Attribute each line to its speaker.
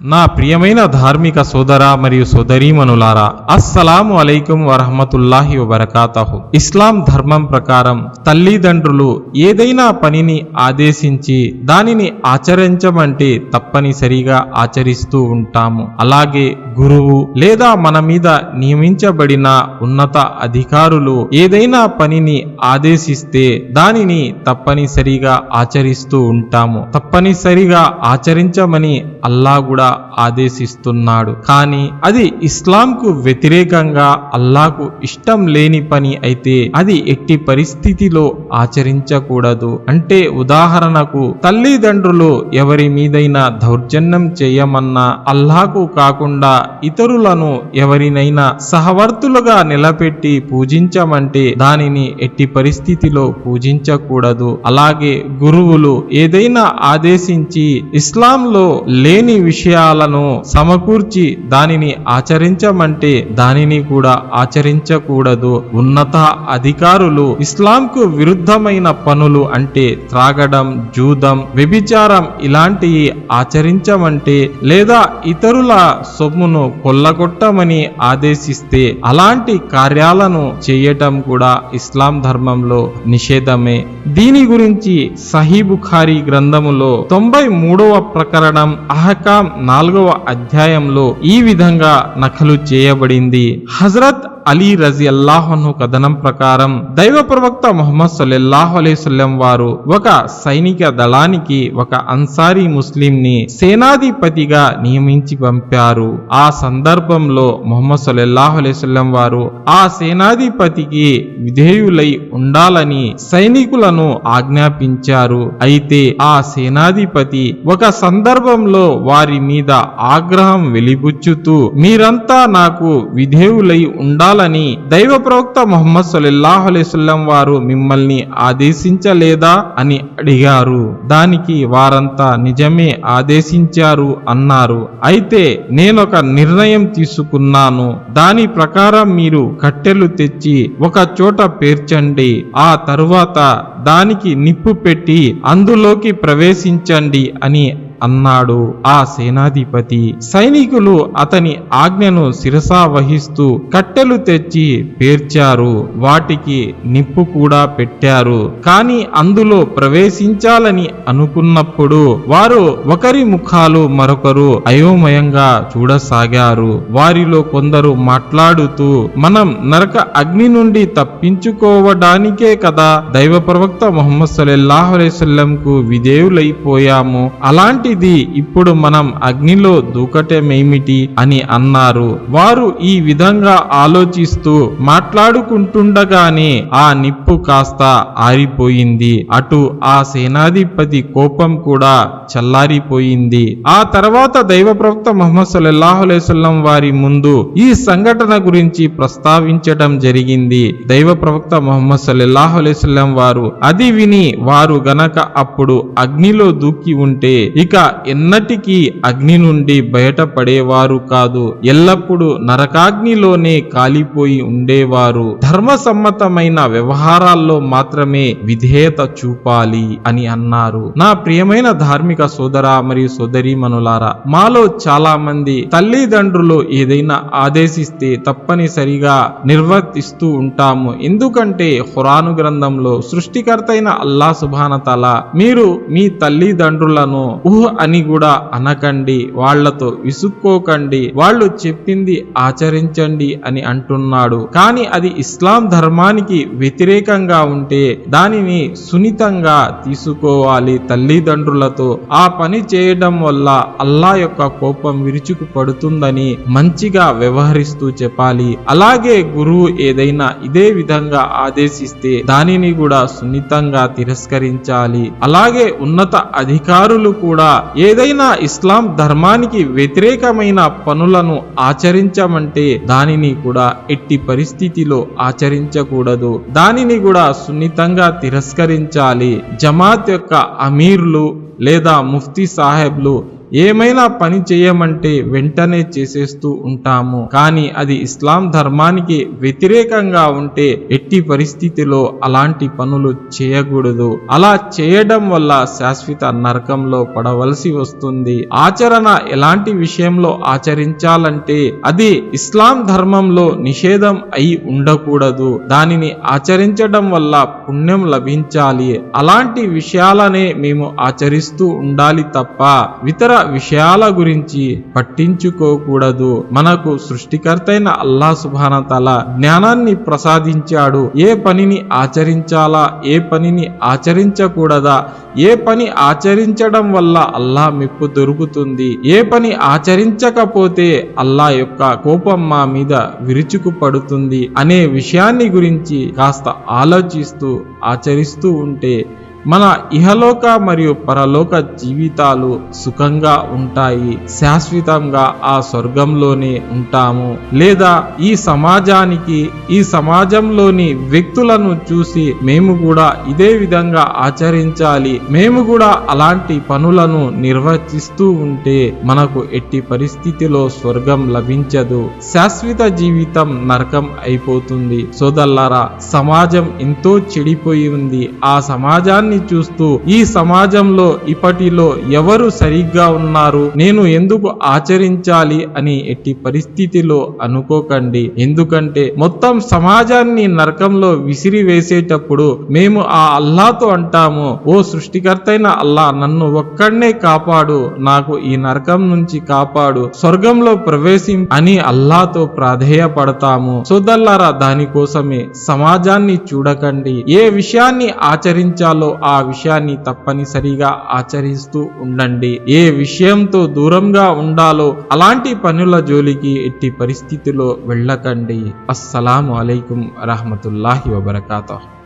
Speaker 1: నా ప్రియమైన ధార్మిక సోదర మరియు సోదరీమనులారా అస్సలాము అలైకుం వరహమతుల్లాహి వరకాతహు ఇస్లాం ధర్మం ప్రకారం తల్లిదండ్రులు ఏదైనా పనిని ఆదేశించి దానిని ఆచరించమంటే తప్పనిసరిగా ఆచరిస్తూ ఉంటాము. అలాగే గురువు లేదా మన మీద నియమించబడిన ఉన్నత అధికారులు ఏదైనా పనిని ఆదేశిస్తే దానిని తప్పనిసరిగా ఆచరిస్తూ ఉంటాము. తప్పనిసరిగా ఆచరించమని అల్లా కూడా ఆదేశిస్తున్నాడు. కానీ అది ఇస్లాంకు వ్యతిరేకంగా అల్లాకు ఇష్టం లేని పని అయితే అది ఎట్టి పరిస్థితిలో ఆచరించకూడదు. అంటే ఉదాహరణకు తల్లిదండ్రులు ఎవరి మీదైనా దౌర్జన్యం చేయమన్నా అల్లాకు కాకుండా ఇతరులను ఎవరినైనా సహవర్తులుగా నిలబెట్టి పూజించమంటే దానిని ఎట్టి పరిస్థితిలో పూజించకూడదు. అలాగే గురువులు ఏదైనా ఆదేశించి ఇస్లాంలో లేని విషయాలు విషయాలను సమకూర్చి దానిని ఆచరించమంటే దానిని కూడా ఆచరించకూడదు. ఉన్నత అధికారులు ఇస్లాంకు విరుద్ధమైన పనులు అంటే త్రాగడం జూదం వ్యభిచారం ఇలాంటివి ఆచరించమంటే లేదా ఇతరుల సొమ్మును కొల్లగొట్టమని ఆదేశిస్తే అలాంటి కార్యాలను చేయటం కూడా ఇస్లాం ధర్మంలో నిషేధమే. దీని గురించి సహీబుఖారీ గ్రంథములో తొంభై మూడవ ప్రకరణం అహకాం నాలుగవ అధ్యాయంలో ఈ విధంగా నకలు చేయబడింది. హజరత్ అలీ రజి అల్లాహను కథనం ప్రకారం దైవ ప్రవక్త మొహమ్మద్ సల్లల్లాహు అలైవల్లం వారు ఒక సైనిక దళానికి ఒక అన్సారీ ముస్లిం ని సేనాధిపతిగా నియమించి పంపారు. ఆ సందర్భంలో మొహమ్మద్ సల్లల్లాహు అలైవల్లం వారు ఆ సేనాధిపతికి విధేయులై ఉండాలని సైనికులను ఆజ్ఞాపించారు. అయితే ఆ సేనాధిపతి ఒక సందర్భంలో వారి మీద ఆగ్రహం వెలిబుచ్చుతూ మీరంతా నాకు విధేయులై ఉండాలని దైవ ప్రవక్త మొహమ్మద్ సల్లల్లాహు అలైవల్లం వారు మిమ్మల్ని ఆదేశించలేదా అని అడిగారు. దానికి వారంతా నిజమే ఆదేశించారు అన్నారు. అయితే నేనొక నిర్ణయం తీసుకున్నాను. దాని ప్రకారం మీరు కట్టెలు తెచ్చి ఒక చోట పేర్చండి. ఆ తరువాత దానికి నిప్పు పెట్టి అందులోకి ప్రవేశించండి అని అన్నాడు ఆ సేనాధిపతి. సైనికులు అతని ఆజ్ఞను శిరసా వహిస్తూ కట్టెలు తెచ్చి పేర్చారు. వాటికి నిప్పు కూడా పెట్టారు. కాని అందులో ప్రవేశించాలని అనుకున్నప్పుడు వారు ఒకరి ముఖాలు మరొకరు అయోమయంగా చూడసాగారు. వారిలో కొందరు మాట్లాడుతూ మనం నరక అగ్ని నుండి తప్పించుకోవడానికే కదా దైవ ప్రవక్త ముహమ్మద్ సల్లల్లాహు విధేయులైపోయాము. అలాంటి అలాంటిది ఇప్పుడు మనం అగ్నిలో దూకటమేమిటి అని అన్నారు. వారు ఈ విధంగా ఆలోచిస్తూ మాట్లాడుకుంటుండగానే ఆ నిప్పు కాస్త ఆరిపోయింది. అటు ఆ సేనాధిపతి కోపం కూడా చల్లారిపోయింది. ఆ తర్వాత దైవ ప్రవక్త మొహమ్మద్ సల్లాహులేసల్లం వారి ముందు ఈ సంఘటన గురించి ప్రస్తావించటం జరిగింది. దైవ ప్రవక్త మొహమ్మద్ సల్లాహులేసల్లం వారు అది విని వారు గనక అప్పుడు అగ్నిలో దూకి ఉంటే ఇక ఎన్నటికీ అగ్ని నుండి బయటపడేవారు కాదు ఎల్లప్పుడూ నరకాగ్నిలోనే కాలిపోయి ఉండేవారు. ధర్మసమ్మతమైన వ్యవహారాల్లో మాత్రమే విధేయత చూపాలి అని అన్నారు. నా ప్రియమైన ధార్మిక సోదర మరియు సోదరీమణులారా మాలో చాలా మంది తల్లిదండ్రులు ఏదైనా ఆదేశిస్తే తప్పనిసరిగా నిర్వర్తిస్తూ ఉంటాము. ఎందుకంటే హురాను గ్రంథంలో సృష్టికర్తైన అల్లా సుభానతల మీరు మీ తల్లిదండ్రులను ఊహ అని కూడా అనకండి వాళ్ళతో విసుక్కోకండి వాళ్ళు చెప్పింది ఆచరించండి అని అంటున్నాడు. కానీ అది ఇస్లాం ధర్మానికి వ్యతిరేకంగా ఉంటే దానిని సున్నితంగా తీసుకోవాలి తల్లిదండ్రులతో. ఆ పని చేయడం వల్ల అల్లా యొక్క కోపం విరుచుకు పడుతుందని మంచిగా వ్యవహరిస్తూ చెప్పాలి. అలాగే గురువు ఏదైనా ఇదే విధంగా ఆదేశిస్తే దానిని కూడా సున్నితంగా తిరస్కరించాలి. అలాగే ఉన్నత అధికారులు కూడా ఏదైనా ఇస్లాం ధర్మానికి వ్యతిరేకమైన పనులను ఆచరించమంటే దానిని కూడా ఎట్టి పరిస్థితిలో ఆచరించకూడదు. దానిని కూడా సున్నితంగా తిరస్కరించాలి. జమాత్ యొక్క అమీర్లు లేదా ముఫ్తీ సాహెబ్లు ఏమైనా పని చేయమంటే వెంటనే చేసేస్తూ ఉంటాము. కానీ అది ఇస్లాం ధర్మానికి వ్యతిరేకంగా ఉంటే ఎట్టి పరిస్థితిలో అలాంటి పనులు చేయకూడదు. అలా చేయడం వల్ల శాశ్వత నరకంలో పడవలసి వస్తుంది. ఆచరణ ఎలాంటి విషయంలో ఆచరించాలంటే అది ఇస్లాం ధర్మంలో నిషేధం అయి ఉండకూడదు. దానిని ఆచరించడం వల్ల పుణ్యం లభించాలి. అలాంటి విషయాలనే మేము ఆచరిస్తూ ఉండాలి తప్ప ఇతర విషయాల గురించి పట్టించుకోకూడదు. మనకు సృష్టికర్తైన అల్లా సుభానతల జ్ఞానాన్ని ప్రసాదించాడు. ఏ పనిని ఆచరించాలా ఏ పనిని ఆచరించకూడదా ఏ పని ఆచరించడం వల్ల అల్లా మెప్పు దొరుకుతుంది. ఏ పని ఆచరించకపోతే అల్లా యొక్క కోపం మా మీద విరుచుకు పడుతుంది అనే విషయాన్ని గురించి కాస్త ఆలోచిస్తూ ఆచరిస్తూ ఉంటే మన ఇహలోక మరియు పరలోక జీవితాలు సుఖంగా ఉంటాయి. శాశ్వతంగా ఆ స్వర్గంలోనే ఉంటాము. లేదా ఈ సమాజానికి ఈ సమాజంలోని వ్యక్తులను చూసి మేము కూడా ఇదే విధంగా ఆచరించాలి. మేము కూడా అలాంటి పనులను నిర్వర్తిస్తూ ఉంటే మనకు ఎట్టి పరిస్థితిలో స్వర్గం లభించదు. శాశ్వత జీవితం నరకం అయిపోతుంది. సోదల్లారా సమాజం ఎంతో చెడిపోయి ఉంది. ఆ సమాజాన్ని చూస్తూ ఈ సమాజంలో ఇప్పటిలో ఎవరు సరిగ్గా ఉన్నారు? నేను ఎందుకు ఆచరించాలి అని ఎట్టి పరిస్థితిలో అనుకోకండి. ఎందుకంటే మొత్తం సమాజాన్ని నరకంలో విసిరి వేసేటప్పుడు మేము ఆ అల్లాతో అంటాము ఓ సృష్టికర్తైన అల్లా నన్ను ఒక్కడనే కాపాడు నాకు ఈ నరకం నుంచి కాపాడు స్వర్గంలో ప్రవేశం అని అల్లాతో ప్రాధేయపడతాము. సోదల్లారా దానికోసమే సమాజాన్ని చూడకండి. ఏ విషయాన్ని ఆచరించాలో ఆ విషయాన్ని తప్పనిసరిగా ఆచరిస్తూ ఉండండి. ఏ విషయంతో దూరంగా ఉండాలో అలాంటి పనుల జోలికి ఎట్టి పరిస్థితిలో వెళ్ళకండి. అస్సలాము అలైకుం రహమతుల్లాహి వబర్కాతు